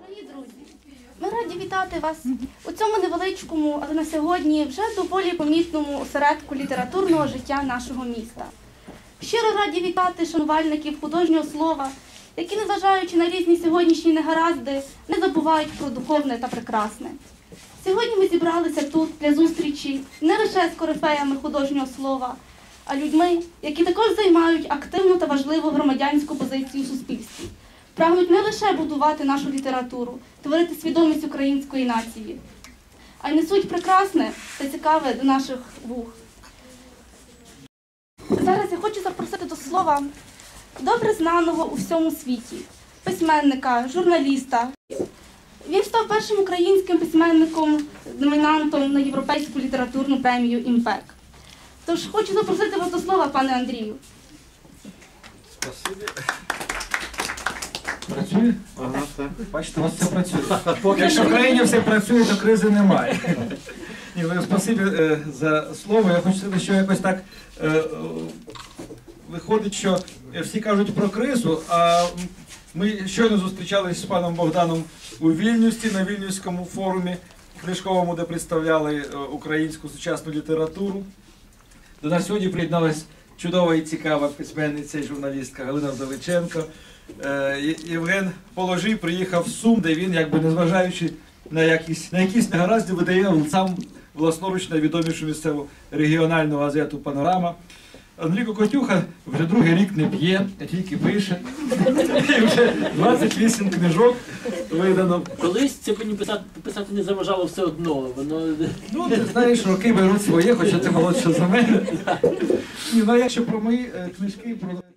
Дорогі друзі, ми раді вітати вас у цьому невеличкому, але на сьогодні вже доволі помітному осередку літературного життя нашого міста. Щиро раді вітати шанувальників художнього слова, які, незважаючи на різні сьогоднішні негаразди, не забувають про духовне та прекрасне. Сьогодні ми зібралися тут для зустрічі не лише з корифеями художнього слова, а людьми, які також займають активну та важливу громадянську позицію в суспільстві прагнуть не лише будувати нашу літературу, творити свідомість української нації, а й несуть прекрасне та цікаве до наших вух. Зараз я хочу запросити до слова добре знаного у всьому світі, письменника, журналіста. Він став першим українським письменником, номінантом на Європейську літературну премію Імпек. Тож хочу запросити вас до слова, пане Андрію. Спасибі. Працює? Ага, так. Бачите, у вас все працює. Якщо в країні все працює, то кризи немає. Ні, ну, спасибі е, за слово. Я хочу сказати, що якось так е, е, виходить, що всі кажуть про кризу, а ми щойно зустрічалися з паном Богданом у Вільнюсті на Вільнюському форумі книжковому, де представляли е, українську сучасну літературу. До нас сьогодні приєдналась чудова і цікава письменниця і журналістка Галина Вдовиченко. Е, Євген Положий приїхав в Сум, де він, якби незважаючи на якісь, на якісь негаразди, видає сам власноруч найвідомішу місцеву регіональну газету Панорама. Андрійко Котюха вже другий рік не п'є, а тільки пише. І вже 28 книжок видано. Колись це мені писати, писати не заважало все одно. Воно Ну, ти знаєш, роки беруть своє, хоча ти молодша за мене. Ні, ну а якщо про мої е, книжки, про книжки, про